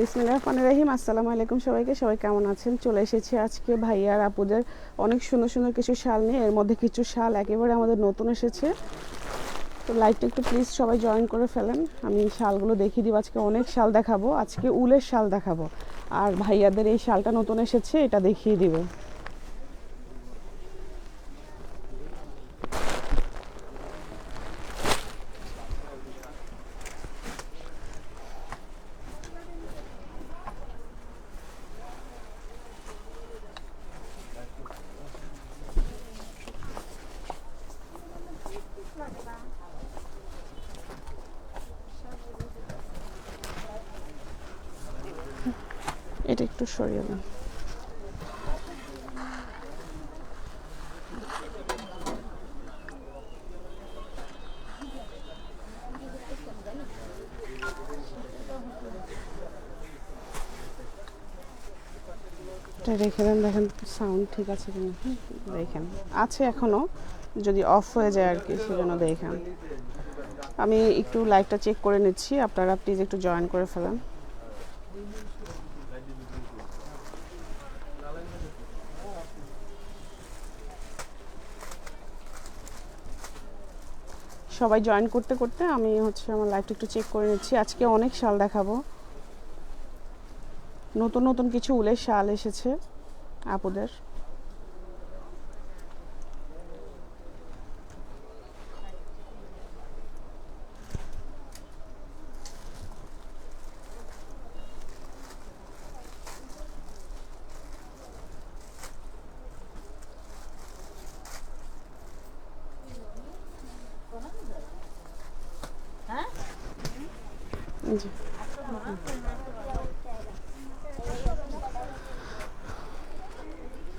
বিসমিল্লাহ রহমান রহিম, আসসালামু আলাইকুম সবাইকে। সবাই কেমন আছেন? চলে এসেছি আজকে ভাইয়ার আপুদের। অনেক সুন্দর সুন্দর কিছু শাল নিয়ে, এর মধ্যে কিছু শাল একেবারে আমাদের নতুন এসেছে। তো লাইভটা একটু প্লিজ সবাই জয়েন করে ফেলেন। আমি শালগুলো দেখিয়ে দিব, আজকে অনেক শাল দেখাবো, আজকে উলের শাল দেখাবো। আর ভাইয়াদের এই শালটা নতুন এসেছে, এটা দেখিয়ে দিব। এটা একটু সরিয়ে এটা রেখে দেন, দেখেন সাউন্ড ঠিক আছে কিনা। দেখেন। আছে এখনও, যদি অফ হয়ে যায় আর কি সেজন্য দেখেন। আমি একটু লাইভটা চেক করে নিচ্ছি, আপনারা প্লিজ একটু জয়েন করে ফেলেন। সবাই জয়েন করতে করতে আমি হচ্ছে আমার লাইফটা একটু চেক করে নিচ্ছি। আজকে অনেক শাল দেখাবো। নতুন নতুন কিছু উলের শাল এসেছে, আপুদের জি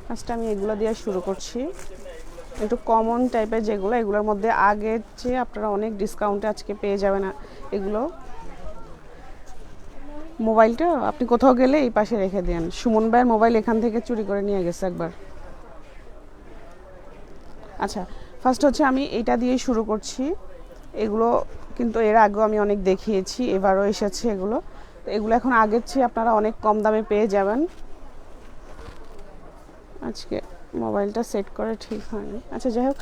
ফার্স্ট আমি এগুলো দিয়ে শুরু করছি। একটু কমন টাইপের যেগুলো, এগুলোর মধ্যে আগের চেয়ে আপনারা অনেক ডিসকাউন্টে আজকে পেয়ে যাবেন এগুলো। মোবাইলটা আপনি কোথাও গেলে এই পাশে রেখে দেন। সুমন ভাইয়ের মোবাইল এখান থেকে চুরি করে নিয়ে গেছে একবার। আচ্ছা ফার্স্ট হচ্ছে আমি এটা দিয়ে শুরু করছি। এগুলো কিন্তু এর আগেও আমি অনেক দেখিয়েছি, এবারও এসেছে এগুলো। তো এগুলো এখন আগের চেয়ে আপনারা অনেক কম দামে পেয়ে যাবেন। আজকে মোবাইলটা সেট করে ঠিক হয়নি। আচ্ছা যাই হোক।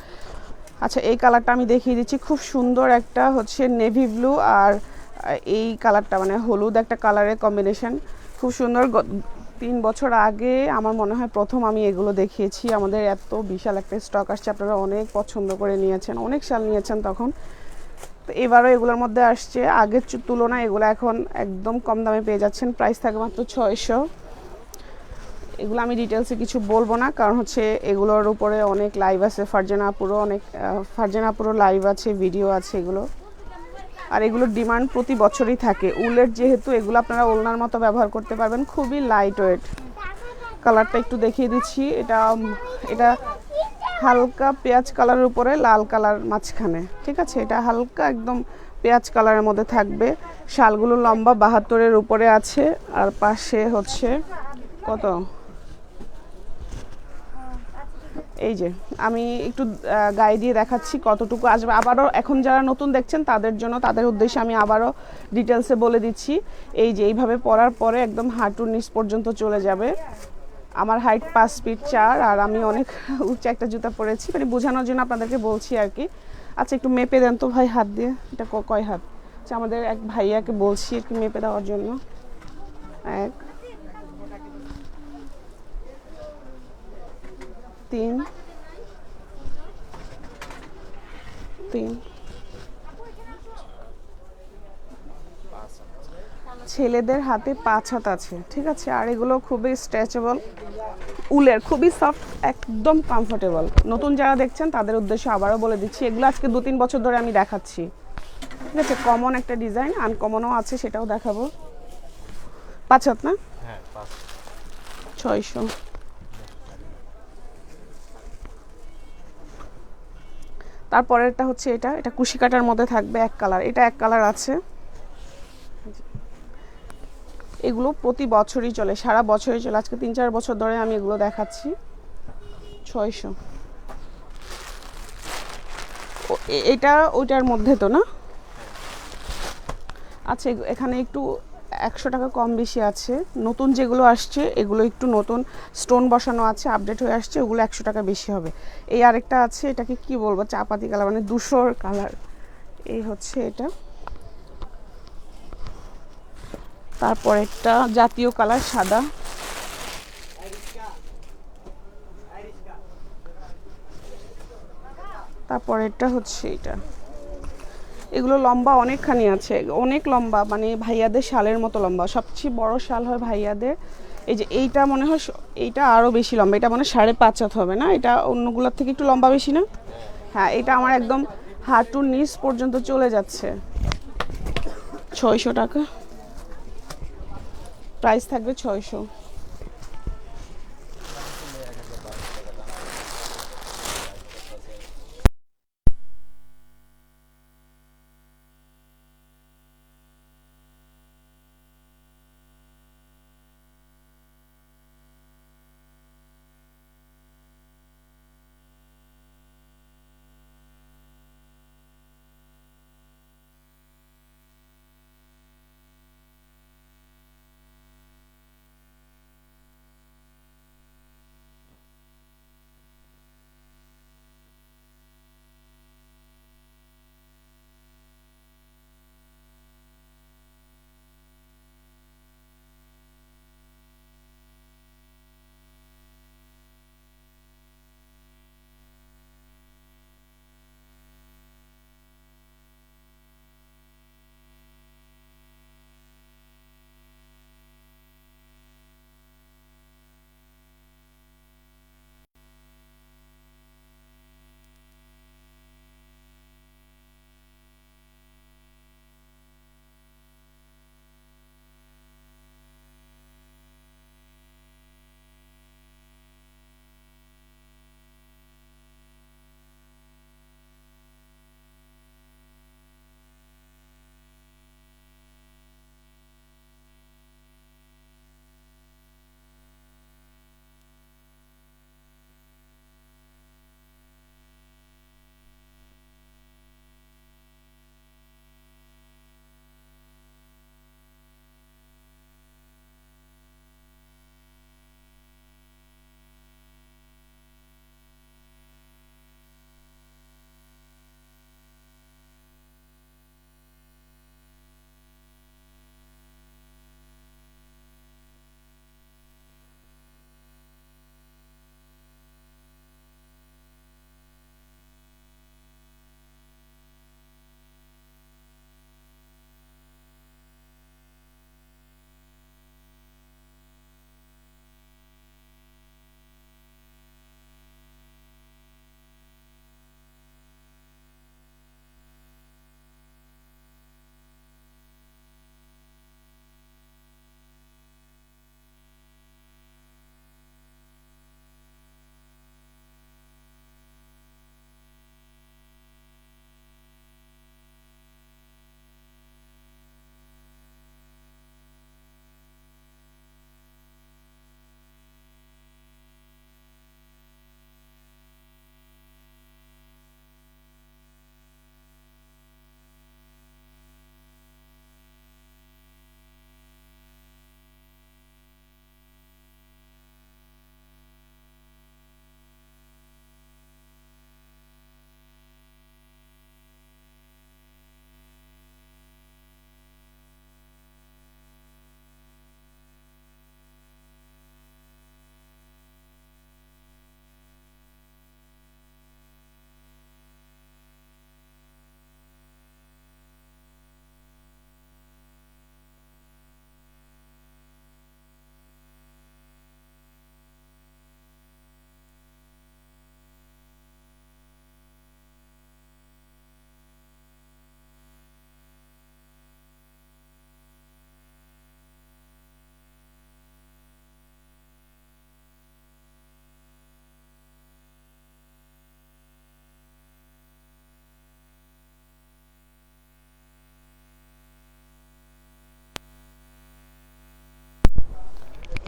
আচ্ছা এই কালারটা আমি দেখিয়ে দিচ্ছি। খুব সুন্দর একটা হচ্ছে নেভি ব্লু আর এই কালারটা মানে হলুদ একটা কালারের কম্বিনেশন খুব সুন্দর তিন বছর আগে আমার মনে হয় প্রথম আমি এগুলো দেখিয়েছি। আমাদের এত বিশাল একটা স্টক আসছে। আপনারা অনেক পছন্দ করে নিয়েছেন, অনেক সাল নিয়েছেন তখন। তো এবারও এগুলোর মধ্যে আসছে। আগের তুলনায় এগুলো এখন একদম কম দামে পেয়ে যাচ্ছেন। প্রাইস থাকে মাত্র ছয়শো। এগুলো আমি ডিটেলসে কিছু বলব না কারণ হচ্ছে এগুলোর উপরে অনেক লাইভ আছে ফারজানা আপুরও অনেক আহ, ফারজানা আপুরও লাইভ আছে ভিডিও আছে এগুলো। আর এগুলোর ডিমান্ড প্রতি বছরই থাকে। উলের যেহেতু এগুলো আপনারা ওলনার মতো ব্যবহার করতে পারবেন খুবই লাইট ওয়েট কালারটা একটু দেখিয়ে দিচ্ছি এটা এটা হালকা পেঁয়াজ কালারের উপরে লাল কালার মাঝখানে ঠিক আছে? এটা হালকা একদম পেঁয়াজ কালারের মধ্যে থাকবে। শালগুলো লম্বা বাহাত্তরের উপরে আছে আর পাশে হচ্ছে কত? এই যে, আমি একটু গায়ে দিয়ে দেখাচ্ছি কতটুকু আসবে আবারও এখন যারা নতুন দেখছেন, তাদের জন্য, তাদের উদ্দেশ্যে আমি আবারও ডিটেলসে বলে দিচ্ছি। এই যে, এইভাবে পরার পরে একদম হাঁটুর নিচ পর্যন্ত চলে যাবে। আমার হাইট পাঁচ ফিট চার, আর আমি অনেক উচ্চ একটা জুতা পরেছি। মানে বোঝানোর জন্য আপনাদেরকে বলছি আর কি। আচ্ছা একটু মেপে দেন তো ভাই হাত দিয়ে। এটা কয় হাত? আচ্ছা আমাদের এক ভাইয়াকে বলছি একটু মেপে দেওয়ার জন্য। এক তিন। তিন। ছেলেদের হাতে পাঁচ হাত আছে ঠিক আছে? আর এগুলো খুবই স্ট্রেচেবল উলের খুবই সফট একদম কমফোর্টেবল নতুন যারা দেখছেন তাদের উদ্দেশ্যে আবারও বলে দিচ্ছি এগুলো আজকে দু তিন বছর ধরে আমি দেখাচ্ছি। ঠিক আছে? কমন একটা ডিজাইন আনকমনও আছে সেটাও দেখাবো। পাঁচ হাত না? হ্যাঁ ছয়শো। তারপরেরটা হচ্ছে এটা। এটা কুশি কাটার মধ্যে থাকবে এক কালার। এটা এক কালার আছে। এগুলো প্রতি বছরই চলে, সারা বছরই চলে। আজকে তিন চার বছর ধরে আমি এগুলো দেখাচ্ছি। ছয়শো। এটা ওইটার মধ্যে তো না? আচ্ছা এখানে একটু একশো টাকা কম বেশি আছে। নতুন যেগুলো আসছে, এগুলো একটু নতুন স্টোন বসানো আছে আপডেট হয়ে আসছে, ওগুলো একশো টাকা বেশি হবে। এই আরেকটা আছে, এটাকে কি বলব? চাপাতি কালার মানে দুশোর কালার। এই হচ্ছে এটা। তারপর একটা জাতীয় কালার, সাদা। তারপর এটা হচ্ছে এটা। এগুলো লম্বা অনেকখানি আছে। অনেক লম্বা মানে ভাইয়াদের শালের মতো লম্বা। সবচেয়ে বড় শাল হয় ভাইয়াদের। এই যে এইটা মনে হয় এইটা আরও বেশি লম্বা। এটা মানে সাড়ে পাঁচ হাত হবে না? এটা অন্যগুলোর থেকে একটু লম্বা বেশি না? হ্যাঁ এটা আমার একদম হাঁটুর নিচ পর্যন্ত চলে যাচ্ছে। ছয়শো টাকা। প্রাইস থাকবে ছয়শো।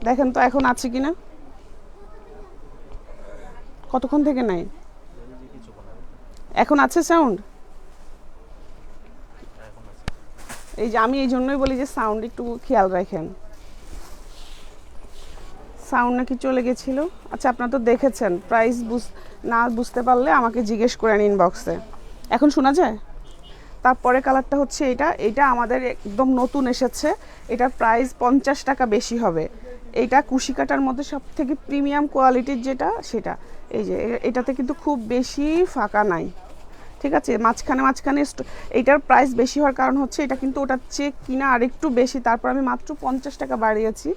দেখেন তো এখন আছে কি না কতক্ষণ থেকে নাই? এখন আছে সাউন্ড এই যে আমি এই জন্যই বলি যে সাউন্ড একটু খেয়াল রাখেন। সাউন্ড নাকি চলে গেছিল? আচ্ছা আপনারা তো দেখেছেন। প্রাইস বুঝ, না বুঝতে পারলে আমাকে জিজ্ঞেস করে নিন বক্সে এখন শোনা যায়? তারপরে কালারটা হচ্ছে এটা। এটা আমাদের একদম নতুন এসেছে। এটার প্রাইস পঞ্চাশ টাকা বেশি হবে। এইটা কুশি কাটার মধ্যে সব থেকে প্রিমিয়াম কোয়ালিটির যেটা, সেটা। এই যে এটাতে কিন্তু খুব বেশি ফাঁকা নাই। ঠিক আছে? মাঝখানে মাঝখানে এইটার প্রাইস বেশি হওয়ার কারণ হচ্ছে এটা কিন্তু ওটার চেয়ে কিনা আরেকটু বেশি। তারপর আমি মাত্র পঞ্চাশ টাকা বাড়িয়েছি।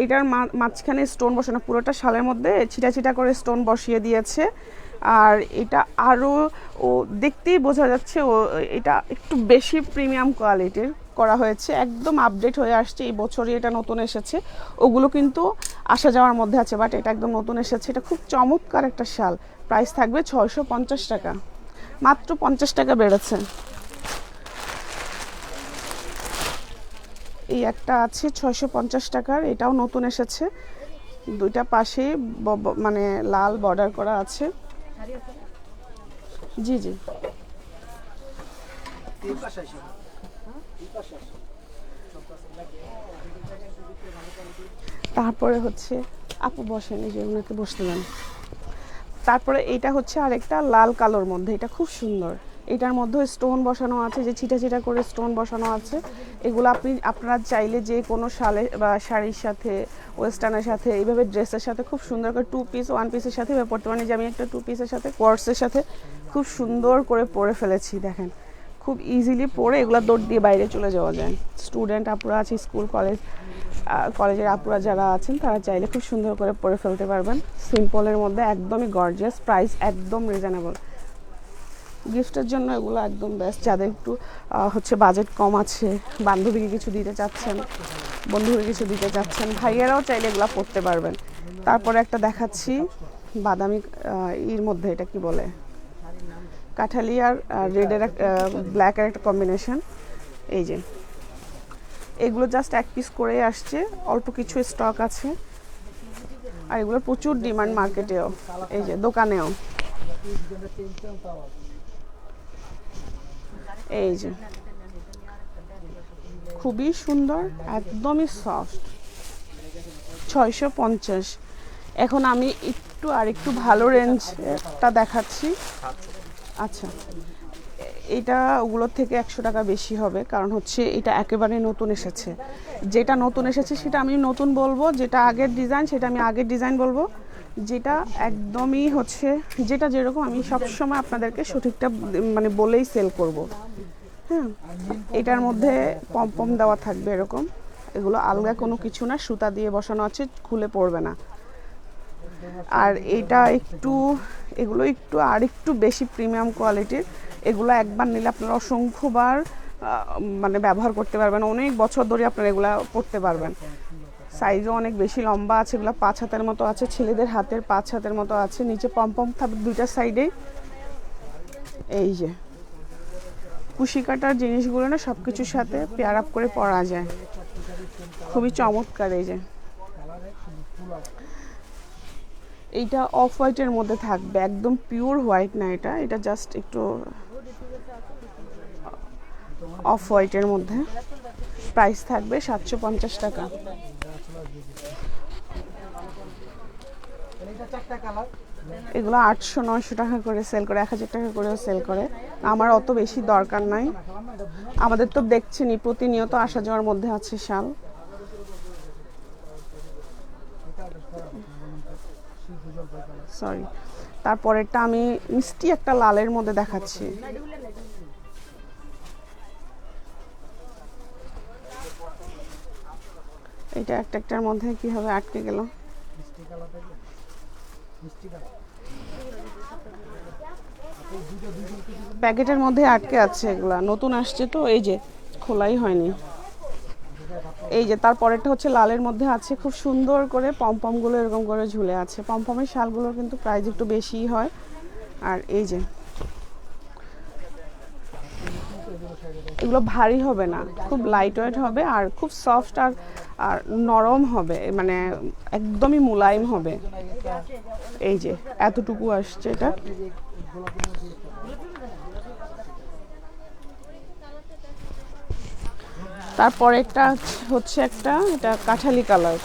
এইটার মাঝখানে স্টোন বসানো, পুরোটা শালের মধ্যে ছিটা ছিটা করে স্টোন বসিয়ে দিয়েছে। আর এটা আরও ও দেখতেই বোঝা যাচ্ছে ও, এটা একটু বেশি প্রিমিয়াম কোয়ালিটির। করা হয়েছে, একদম আপডেট হয়ে আসছে, এই বছরই এটা নতুন এসেছে। ওগুলো কিন্তু আসা যাওয়ার মধ্যে আছে বাট এটা একদম নতুন এসেছে। এটা খুব চমৎকার একটা শাল। প্রাইস থাকবে ছয়শো পঞ্চাশ টাকা। মাত্র পঞ্চাশ টাকা বেড়েছে। এই একটা আছে ছয়শো পঞ্চাশ টাকার, এটাও নতুন এসেছে। দুইটা পাশে মানে লাল বর্ডার করা আছে। জি জি। তারপরে হচ্ছে আপু বসেন, এই যে ওনাকে বসতে দেন তারপরে এটা হচ্ছে আরেকটা লাল কালোর মধ্যে, এটা খুব সুন্দর। এটার মধ্যে স্টোন বসানো আছে, যে ছিটা ছিটা করে স্টোন বসানো আছে। এগুলো আপনি, আপনারা চাইলে যে কোনো শালে বা শাড়ির সাথে, ওয়েস্টার্নের সাথে, এইভাবে ড্রেসের সাথে খুব সুন্দর করে টু পিস ওয়ান পিসের সাথে পরতে পারেন। যে আমি একটা টু পিসের সাথে কোয়ার্সের সাথে খুব সুন্দর করে পরে ফেলেছি, দেখেন। খুব ইজিলি পরে এগুলো দৌড় দিয়ে বাইরে চলে যাওয়া যায়। স্টুডেন্ট আপুরা আছে স্কুল কলেজ কলেজের আপুরা যারা আছেন, তারা চাইলে খুব সুন্দর করে পরে ফেলতে পারবেন। সিম্পলের মধ্যে একদমই গর্জিয়াস প্রাইস একদম রিজনেবল গিফটের জন্য এগুলো একদম বেস্ট যাদের একটু হচ্ছে বাজেট কম আছে, বান্ধবীকে কিছু দিতে চাচ্ছেন, বন্ধুকে কিছু দিতে চাচ্ছেন, ভাইয়েরাও চাইলে এগুলো পড়তে পারবেন। তারপরে একটা দেখাচ্ছি, বাদামি ইর মধ্যে এটা কি বলে? কাঠালি আর রেডের ব্ল্যাকের একটা কম্বিনেশন এই যে। এগুলো জাস্ট এক পিস করে আসছে। অল্প কিছু স্টক আছে। আর এগুলো প্রচুর ডিমান্ড মার্কেটেও এই যে, দোকানেও। এই যে। খুবই সুন্দর, একদমই সফট ছয়শো পঞ্চাশ। এখন আমি একটু আর একটু ভালো রেঞ্জটা দেখাচ্ছি। আচ্ছা। এটা ওগুলোর থেকে একশো টাকা বেশি হবে, কারণ হচ্ছে এটা একেবারে নতুন এসেছে। যেটা নতুন এসেছে সেটা আমি নতুন বলব, যেটা আগের ডিজাইন সেটা আমি আগের ডিজাইন বলব। যেটা একদমই হচ্ছে, যেটা যেরকম আমি সবসময় আপনাদেরকে সঠিকটা মানে বলেই সেল করব। হ্যাঁ এটার মধ্যে পম পম দেওয়া থাকবে এরকম। এগুলো আলগা কোনো কিছু না, সুতা দিয়ে বসানো আছে, খুলে পড়বে না। আর এটা একটু এগুলো একটু আর একটু বেশি প্রিমিয়াম কোয়ালিটির এগুলো একবার নিলে আপনারা অসংখ্যবার মানে ব্যবহার করতে পারবেন। অনেক বছর ধরে আপনারা এগুলো পড়তে পারবেন। সাইজও অনেক বেশি লম্বা আছে, এগুলো পাঁচ হাতের মতো আছে, ছেলেদের হাতের পাঁচ হাতের মতো আছে। নিচে পম্পম থাকবে দুইটা সাইডেই এই যে, কুশি কাটার জিনিসগুলো না সব কিছুর সাথে পেয়ার আপ করে পরা যায়। খুবই চমৎকার এই যে। এইটা অফ হোয়াইটের মধ্যে থাকবে, একদম পিওর হোয়াইট না এটা এটা জাস্ট একটু অফ হোয়াইটের মধ্যে। প্রাইস থাকবে সাতশো পঞ্চাশ টাকা। এগুলো আটশো নয়শো টাকা করে সেল করে, এক হাজার টাকা করেও সেল করে। আমার অত বেশি দরকার নাই। আমাদের তো দেখছেনই, প্রতিনিয়ত আসা যাওয়ার মধ্যে আছে শাল। সরি তারপরেরটা আমি মিষ্টি একটা লালের মধ্যে দেখাচ্ছি। এটা একটা একটার মধ্যে কীভাবে আটকে গেল? প্যাকেটের মধ্যে আটকে আছে এগুলা। নতুন আসছে তো, এই যে খোলাই হয়নি। এই যে তারপরেরটা হচ্ছে লালের মধ্যে আছে খুব সুন্দর করে পমপমগুলো এরকম করে ঝুলে আছে। পমপমের শালগুলো কিন্তু প্রাইস একটু বেশিই হয়। আর এই যে এগুলো ভারী হবে না, খুব লাইট ওয়েট হবে আর খুব সফট আর আর নরম হবে মানে একদমই মোলায়েম হবে। এই যে এতটুকু আসছে এটা। তারপরে একটা হচ্ছে একটা, এটা কাঠালি কালার।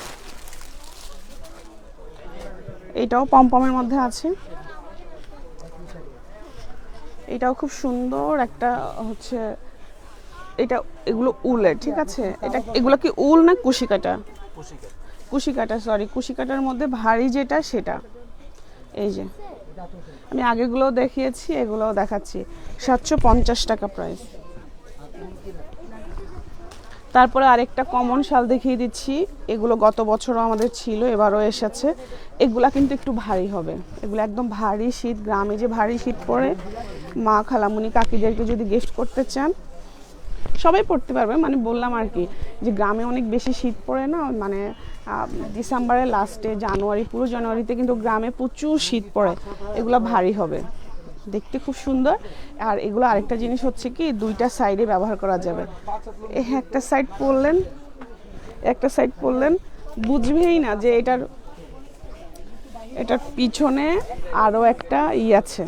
এটাও পমপমের মধ্যে আছে। এটাও খুব সুন্দর একটা হচ্ছে, এটা এগুলো উলের ঠিক আছে? এটা এগুলো কি উল না কুশি কাটা কুশি কাটা সরি কুশি কাটার মধ্যে ভারী যেটা সেটা। এই যে, আমি আগেগুলোও দেখিয়েছি, এগুলোও দেখাচ্ছি। সাতশো পঞ্চাশ টাকা প্রাইস তারপরে আরেকটা কমন শাল দেখিয়ে দিচ্ছি। এগুলো গত বছরও আমাদের ছিল, এবারও এসেছে। এগুলা কিন্তু একটু ভারী হবে। এগুলো একদম ভারী শীত, গ্রামে যে ভারী শীত পড়ে, মা খালামুনি কাকিদেরকে যদি গিফট করতে চান, সবাই পড়তে পারবে। মানে বললাম আর কি, যে গ্রামে অনেক বেশি শীত পড়ে না মানে ডিসেম্বরের লাস্টে জানুয়ারি পুরো জানুয়ারিতে কিন্তু গ্রামে প্রচুর শীত পড়ে। এগুলো ভারী হবে। দেখতে খুব সুন্দর। আর এগুলো আরেকটা জিনিস হচ্ছে কি, দুইটা সাইডে ব্যবহার করা যাবে। এ একটা সাইড পরলেন, একটা সাইড পরলেন, বুঝবেই না যে এটার এটার পিছনে আরও একটা ই আছে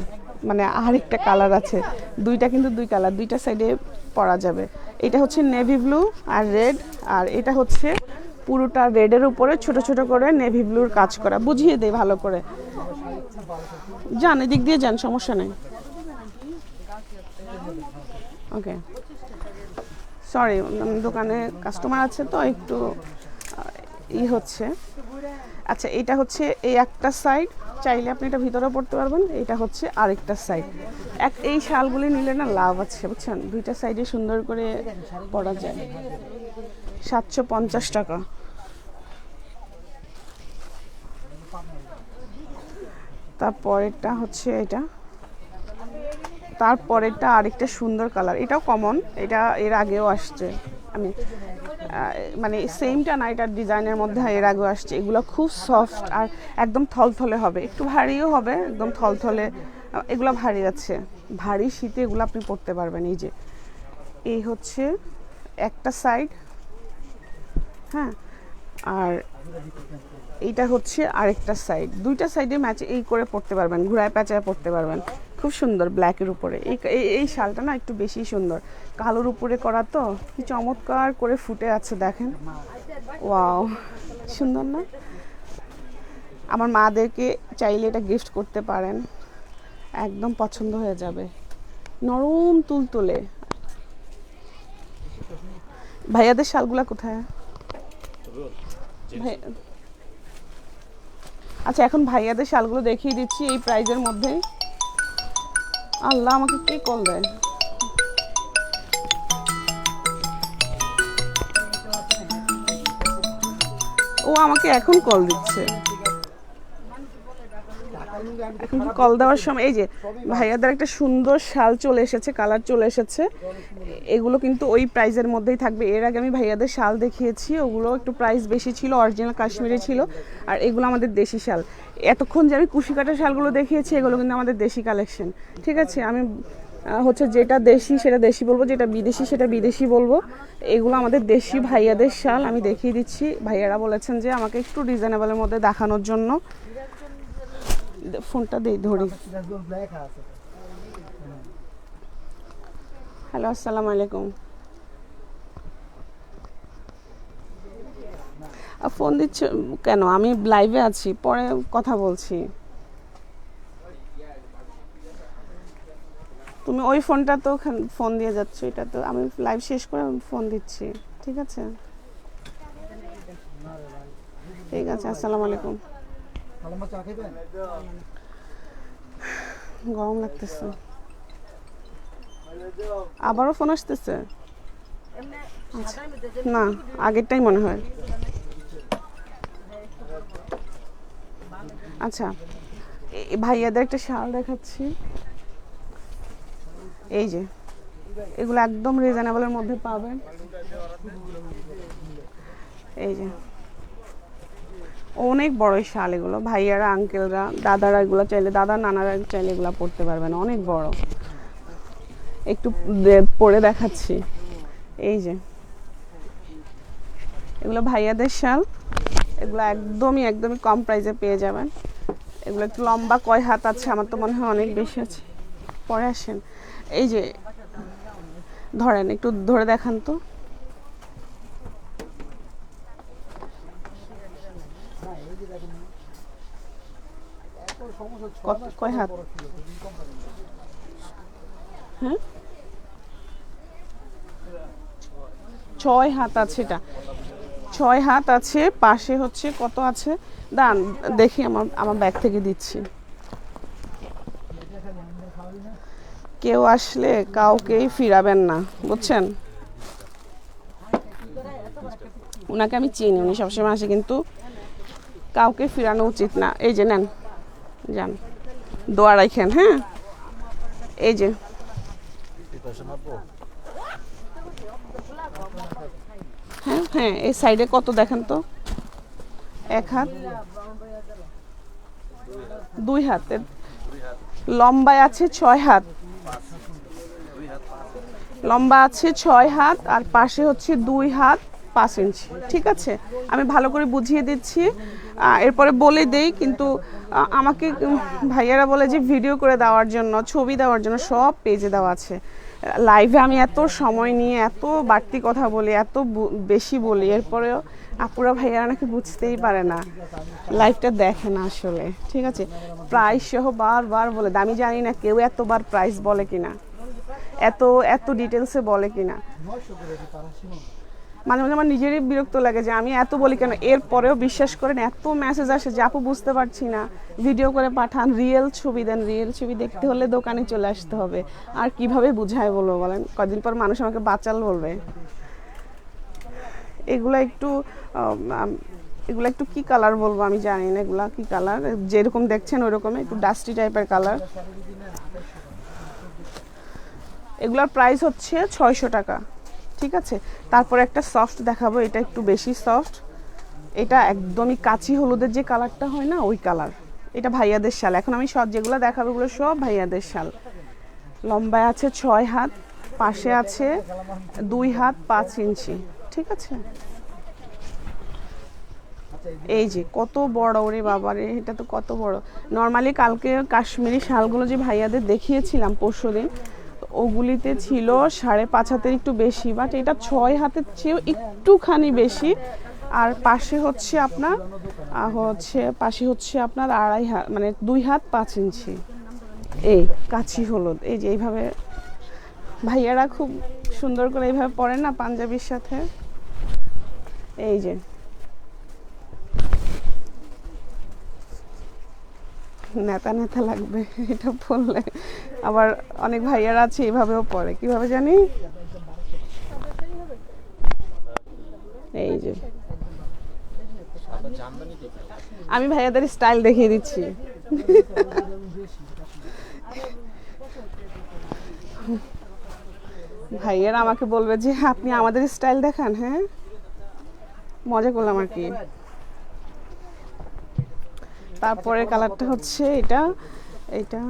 মানে আরেকটা কালার আছে। দুইটা কিন্তু দুই কালার দুইটা সাইডে পরা যাবে। এটা হচ্ছে নেভি ব্লু আর রেড আর এটা হচ্ছে পুরোটা রেডের উপরে ছোট ছোট করে নেভি ব্লুর কাজ করা। বুঝিয়ে দেয় ভালো করে। যান, এদিক দিয়ে যান, সমস্যা নেই। ওকে সরি দোকানে কাস্টমার আছে তো, একটু ই হচ্ছে। আচ্ছা এটা হচ্ছে এই একটা সাইড চাইলে আপনি এটা ভিতরে পড়তে পারবেন, এটা হচ্ছে আরেকটা সাইড এক, এই শালগুলি নিলে না লাভ আছে, বুঝছেন? দুইটা সাইডে সুন্দর করে পরা যায়। সাতশো পঞ্চাশ টাকা। তারপরেরটা হচ্ছে এটা। তারপরেরটা আরেকটা সুন্দর কালার। এটাও কমন এটা এর আগেও আসছে। আমি মানে সেমটা না, এটার ডিজাইনের মধ্যে এর আগেও আসছে। এগুলো খুব সফট আর একদম থলথলে হবে। একটু ভারীও হবে, একদম থলথলে এগুলো ভারী আছে। ভারী শীতে এগুলো আপনি পরতে পারবেন। এই যে, এই হচ্ছে একটা সাইড হ্যাঁ আর এইটা হচ্ছে আরেকটা সাইড দুইটা সাইডে ম্যাচ এই করে পড়তে পারবেন, ঘুরায় প্যাঁচায় পড়তে পারবেন। খুব সুন্দর ব্ল্যাকের উপরে। এই এই- শালটা না একটু বেশি সুন্দর। কালোর উপরে করা তো, কি চমৎকার করে ফুটে আছে দেখেন। ওয়াও সুন্দর না? আমার মাদেরকে চাইলে এটা গিফট করতে পারেন। একদম পছন্দ হয়ে যাবে। নরম তুলতুলে। ভাইয়াদের শালগুলা কোথায়? আচ্ছা এখন ভাইয়াদের শালগুলো দেখিয়ে দিচ্ছি এই প্রাইজের মধ্যে। আল্লাহ আমাকে কে কল দেয়? ও আমাকে এখন কল দিচ্ছে। এখন কল দেওয়ার সময় এই যে ভাইয়াদের একটা সুন্দর শাল চলে এসেছে কালার চলে এসেছে। এগুলো কিন্তু ওই প্রাইজের মধ্যেই থাকবে। এর আগে আমি ভাইয়াদের শাল দেখিয়েছি ওগুলো একটু প্রাইস বেশি ছিল অরিজিনাল কাশ্মীরি ছিল। আর এগুলো আমাদের দেশি শাল। এতক্ষণ যে আমি কুশি কাটা শালগুলো দেখিয়েছি এগুলো কিন্তু আমাদের দেশি কালেকশন ঠিক আছে আমি হচ্ছে যেটা দেশি সেটা দেশি বলব যেটা বিদেশি সেটা বিদেশি বলব। এগুলো আমাদের দেশি ভাইয়াদের শাল আমি দেখিয়ে দিচ্ছি। ভাইয়ারা বলেছেন যে আমাকে একটু রিজনেবলের মধ্যে দেখানোর জন্য। ফোনটা দেই ধরি। হ্যালো, আসসালামু আলাইকুম। ফোন দিচ্ছ কেন? আমি লাইভে আছি, পরে কথা বলছি। তুমি ওই ফোনটা তো ফোন দিয়ে যাচ্ছ, এটা তো আমি লাইভ শেষ করে ফোন দিচ্ছি, ঠিক আছে? ঠিক আছে, আসসালামু আলাইকুম। গরম লাগতেছে। আবারও ফোন আসতেছে। না, আগেরটাই মনে হয়। আচ্ছা ভাইয়াদের একটা শাল দেখাচ্ছি। এই যে, এগুলো একদম রিজনেবলের মধ্যে পাবেন। এই যে অনেক বড় শাল এগুলো। ভাইয়ারা আঙ্কেলরা দাদারা এগুলো চাইলে, দাদা, নানারা চাইলে এগুলো পড়তে পারবেন, অনেক বড়। একটু পরে দেখাচ্ছি। এই যে। এগুলো ভাইয়াদের শাল। এগুলো একদমই একদমই কম প্রাইসে পেয়ে যাবেন। এগুলো একটু লম্বা, কয় হাত আছে, আমার তো মনে হয় অনেক বেশি আছে। পরে আসেন। এই যে, ধরেন, একটু ধরে দেখান তো। কয় হাত হ্যাঁ ছয় হাত আছে এটা। ছয় হাত আছে পাশে হচ্ছে কত আছে? দান দেখি আমার আমার ব্যাগ থেকে দিচ্ছি। কেউ আসলে কাউকেই ফিরাবেন না বুঝছেন? ওনাকে আমি চিনি উনি সবসময় আসে কিন্তু কাউকে ফিরানো উচিত না। এই যে নেন। যান। দোয়া রাখেন হ্যাঁ? এই যে। হ্যাঁ হ্যাঁ এই সাইডে কত দেখেন তো? এক হাত? দুই হাতের লম্বায় আছে ছয় হাত। লম্বা আছে ছয় হাত আর পাশে হচ্ছে দুই হাত পাঁচ ইঞ্চি। ঠিক আছে? আমি ভালো করে বুঝিয়ে দিচ্ছি। এরপরে বলে দেই, কিন্তু আমাকে ভাইয়ারা বলে যে ভিডিও করে দেওয়ার জন্য, ছবি দেওয়ার জন্য সব পেজে দেওয়া আছে। লাইভে আমি এত সময় নিয়ে, এত বাড়তি কথা বলি, এত বেশি বলি, এরপরেও আপুরা ভাইয়ারা নাকি বুঝতেই পারে না। লাইভটা দেখে না আসলে, ঠিক আছে? প্রাইস সহ বারবার বলে দেয়। আমি জানি না কেউ এতবার প্রাইস বলে কিনা, এত এত ডিটেলসে বলে কিনা। মাঝে মাঝে আমার নিজেরই বিরক্ত লাগে যে আমি এত বলি কেন? এরপরেও বিশ্বাস করেন, এত মেসেজ আসে যে, আপু, বুঝতে পারছি না। ভিডিও করে পাঠান রিয়েল ছবি দেন রিয়েল ছবি দেখতে হলে দোকানে চলে আসতে হবে। আর কীভাবে বুঝায় বলব বলেন? কদিন পর মানুষ আমাকে বাঁচাল বলবে। এগুলো একটু এগুলো একটু কি কালার বলব আমি জানি না, এগুলো কি কালার যেরকম দেখছেন ওরকম একটু ডাস্টি টাইপের কালার এগুলোর প্রাইস হচ্ছে ছয়শো টাকা। ঠিক আছে? তারপরে একটা সফট দেখাবো, এটা একটু বেশি সফট এটা একদমই কাচি হলুদের যে কালারটা হয় না, ওই কালার। এটা ভাইয়াদের শাল। এখন আমি সব যেগুলো দেখাবো ওগুলো সব ভাইয়াদের শাল। লম্বায় আছে ছয় হাত, পাশে আছে দুই হাত পাঁচ ইঞ্চি। ঠিক আছে? এই যে, কত বড় ওরে বাবা রে, এটা তো কত বড়। নর্মালি কালকে কাশ্মীরি শালগুলো যে ভাইয়াদের দেখিয়েছিলাম পরশু দিন ওগুলিতে ছিল সাড়ে পাঁচ হাতের একটু বেশি বাট এটা ছয় হাতের চেয়েও একটুখানি বেশি। আর পাশে হচ্ছে আপনার হচ্ছে, পাশে হচ্ছে আপনার আড়াই হাত মানে দুই হাত পাঁচ ইঞ্চি। এই কাছি হলুদ, এই যে এইভাবে ভাইয়ারা খুব সুন্দর করে এইভাবে পরেন না পাঞ্জাবির সাথে? এই যে নেতা নেতা লাগবে, এটা বললে। আবার অনেক ভাইয়ারা আছে, এইভাবেও পড়ে। কীভাবে জানি? এই যে। আমি ভাইয়াদের স্টাইল দেখিয়ে দিচ্ছি। ভাইয়ারা আমাকে বলবে যে, আপনি আমাদের স্টাইল দেখান হ্যাঁ? মজা করলাম আর কি। তারপরে কালারটা হচ্ছে এটা। এটা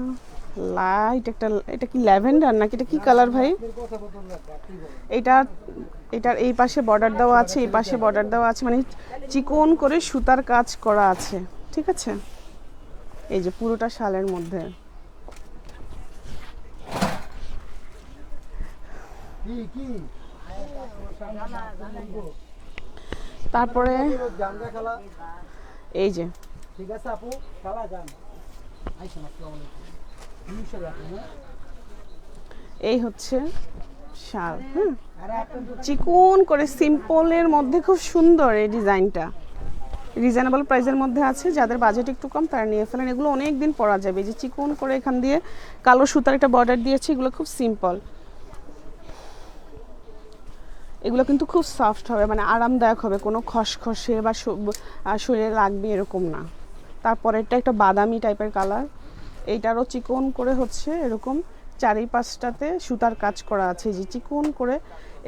লাইট একটা এটা কি ল্যাভেন্ডার নাকি? এটা কি কালার ভাই? এটা এটার এই পাশে বর্ডার দেওয়া আছে এই পাশে বর্ডার দেওয়া আছে। মানে চিকন করে সুতার কাজ করা আছে ঠিক আছে? এই যে পুরোটা শালের মধ্যে। তারপরে এই যে ঠিক আছে আপু? খেলা যান। আইসেন আসসালামু আলাইকুম। তিনশো রাখুন হ্যাঁ? এই হচ্ছে শাল আরে চিকন করে সিম্পলের মধ্যে খুব সুন্দর এই ডিজাইনটা। রিজনেবল প্রাইসের মধ্যে আছে যাদের বাজেট একটু কম তারা নিয়ে ফেলেন। এগুলো অনেক দিন পরা যাবে। এই যে চিকন করে এখান দিয়ে কালো সুতার একটা বর্ডার দিয়েছে এগুলো খুব সিম্পল এগুলো কিন্তু খুব সফট হবে মানে আরামদায়ক হবে কোনো খসখসে বা শরীরে লাগবে এরকম না। তারপরে এটা একটা বাদামি টাইপের কালার এইটারও চিকন করে হচ্ছে এরকম চারি পাঁচটাতে সুতার কাজ করা আছে। যে চিকন করে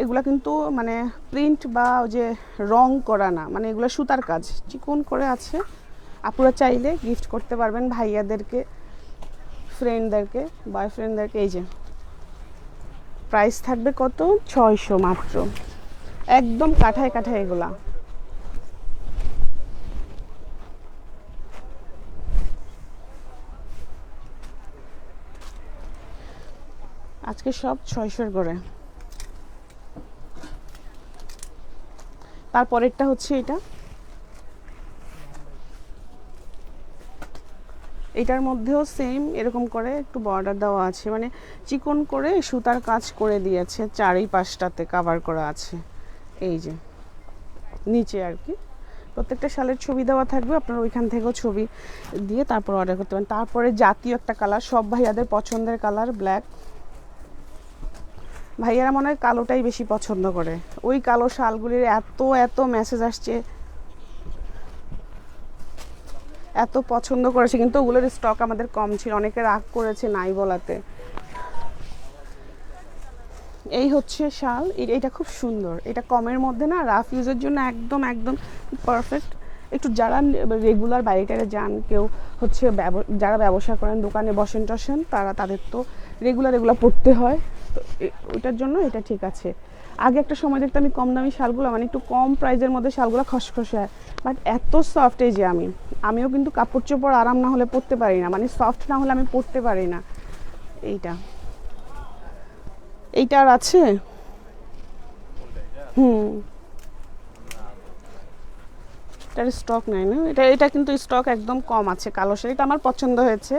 এগুলা কিন্তু মানে প্রিন্ট বা ওই যে রং করা না মানে এগুলো সুতার কাজ। চিকন করে আছে। আপুরা চাইলে গিফট করতে পারবেন ভাইয়াদেরকে ফ্রেন্ডদেরকে বয়ফ্রেন্ডদেরকে এই যে প্রাইস থাকবে কত? ছয়শো মাত্র। একদম কাঠায় কাঠায় এগুলা। আজকে সব ছয়শোর করে তারপরেরটা হচ্ছে এটা। এটার মধ্যেও সেম এরকম করে একটু বর্ডার দেওয়া আছে। মানে চিকন করে সুতার কাজ করে দিয়েছে চারি পাশটাতে কাভার করা আছে। এই যে, নিচে আর কি। প্রত্যেকটা শালের ছবি দেওয়া থাকবে, আপনারা ওইখান থেকেও ছবি দিয়ে তারপর অর্ডার করতে পারেন। তারপরে জাতীয় একটা কালার সব ভাইয়াদের পছন্দের কালার ব্ল্যাক ভাইয়ারা মনে হয় কালোটাই বেশি পছন্দ করে। ওই কালো শালগুলির এত এত মেসেজ আসছে। এত পছন্দ করেছে, কিন্তু ওগুলোর স্টক আমাদের কম ছিল। অনেকে রাগ করেছে নাই বলাতে। এই হচ্ছে শাল। এটা খুব সুন্দর। এটা কমের মধ্যে না রাফ ইউজের জন্য একদম একদম পারফেক্ট একটু যারা রেগুলার বাইরে যান, কেউ হচ্ছে যারা ব্যবসা করেন, দোকানে বসেন টসেন তারা তাদের তো রেগুলার এগুলো পড়তে হয়। তো ওইটার জন্য এটা ঠিক আছে। আগে একটা সময় দেখতে আমি কম দামি শালগুলো মানে একটু কম প্রাইজের মধ্যে শালগুলো খসখসে হয়। বাট এত সফট এই যে আমি, আমিও কিন্তু কাপড় চোপড় আরাম না হলে পরতে পারি না মানে সফট না হলে আমি পরতে পারি না। এইটা। এইটা আর আছে? হুম। এটার স্টক নাই না? এটা এটা কিন্তু স্টক একদম কম আছে, কালো শাড়ি এটা আমার পছন্দ হয়েছে।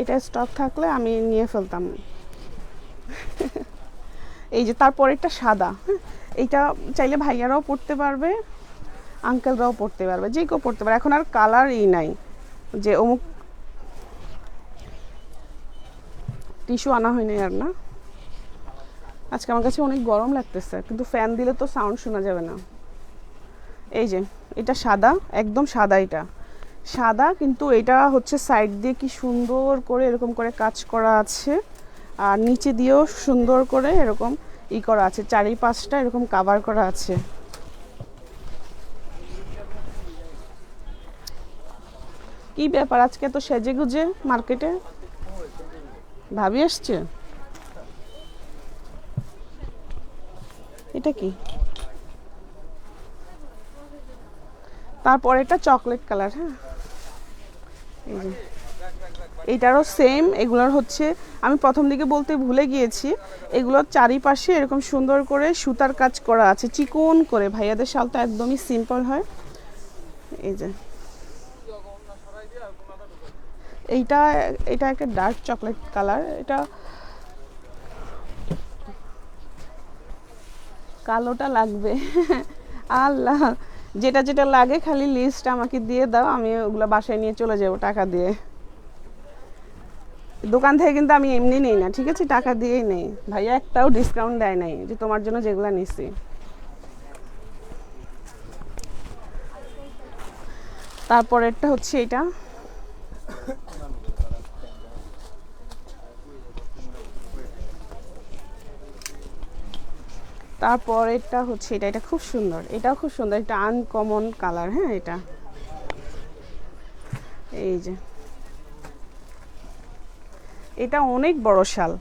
এটা স্টক থাকলে আমি নিয়ে ফেলতাম। এই যে তারপরেরটা সাদা, এইটা চাইলে ভাইয়ারাও পড়তে পারবে আঙ্কেলরাও পড়তে পারবে, যে কেউ পড়তে পারবে এখন আর কালার কালারই নাই, যে অমুক টিস্যু আনা হয়নি আর না। আজকে আমার কাছে অনেক গরম লাগতেছে, কিন্তু ফ্যান দিলে তো সাউন্ড শোনা যাবে না। এই যে, এটা সাদা, একদম সাদা এটা। সাদা, কিন্তু এটা হচ্ছে সাইড দিয়ে কি সুন্দর করে এরকম করে কাজ করা আছে। আর নিচে দিয়েও সুন্দর করে এরকম ই করা আছে চারি পাঁচটা এরকম কাভার করা আছে। কি ব্যাপার আজকে তো সেজে গুজে মার্কেটে? ভাবি আসছে? এটা কি? তারপর এটা চকলেট কালার হ্যাঁ। এই যে। এইটারও সেম এগুলোর হচ্ছে, আমি প্রথম দিকে বলতে ভুলে গিয়েছি, এগুলোর চারিপাশে এরকম সুন্দর করে সুতার কাজ করা আছে, চিকন করে। ভাইয়াদের শালটা একদমই সিম্পল হয়। এই যে। এইটা, এটা একটা ডার্ক চকলেট কালার এটা কালোটা লাগবে। আল্লাহ। যেটা যেটা লাগে খালি লিস্ট আমাকে দিয়ে দাও, আমি ওগুলো বাসায় নিয়ে চলে যাব টাকা দিয়ে। দোকান থেকে কিন্তু আমি এমনি নেই না, ঠিক আছে? টাকা দিয়েই নেই। ভাইয়া একটাও ডিসকাউন্ট দেয় নাই যে তোমার জন্য যেগুলো নিছি। তারপরেরটা হচ্ছে এটা তারপর এটা হচ্ছে এটা এটা খুব সুন্দর, এটাও খুব সুন্দর এটা আনকমন কালার হ্যাঁ এটা? এই যে। এটা অনেক বড় শাল।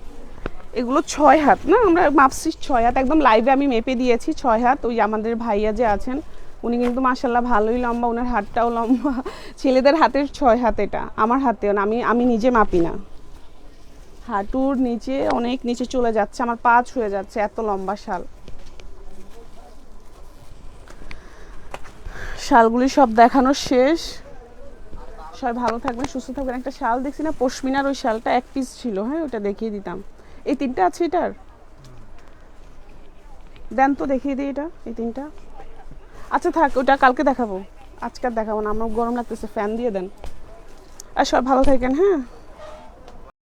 এগুলো ছয় হাত, না? আমরা মাপছি ছয় হাত, একদম লাইভে আমি মেপে দিয়েছি ছয় হাত। ওই আমাদের ভাইয়া যে আছেন, উনি কিন্তু মাসাল্লাহ ভালোই লম্বা ওনার হাতটাও লম্বা। ছেলেদের হাতের ছয় হাত এটা, আমার হাতেও না, আমি আমি নিজে মাপি না। হাঁটুর নিচে অনেক নিচে চলে যাচ্ছে, আমার পা ছুঁয়ে যাচ্ছে, এত লম্বা শাল। শালগুলি সব দেখানো শেষ। সবাই ভালো থাকবেন, সুস্থ থাকবেন। একটা শাল দেখছি না, পশমিনার ওই শালটা এক পিস ছিল। হ্যাঁ ওটা দেখিয়ে দিতাম। এই তিনটা আছে এটার? দেন তো দেখিয়ে দিই এটা, এই তিনটা। আচ্ছা থাক, ওটা কালকে দেখাবো। আজকে দেখাবো না, আমার গরম লাগতেছে ফ্যান দিয়ে দেন। আর সব ভালো থাকেন হ্যাঁ?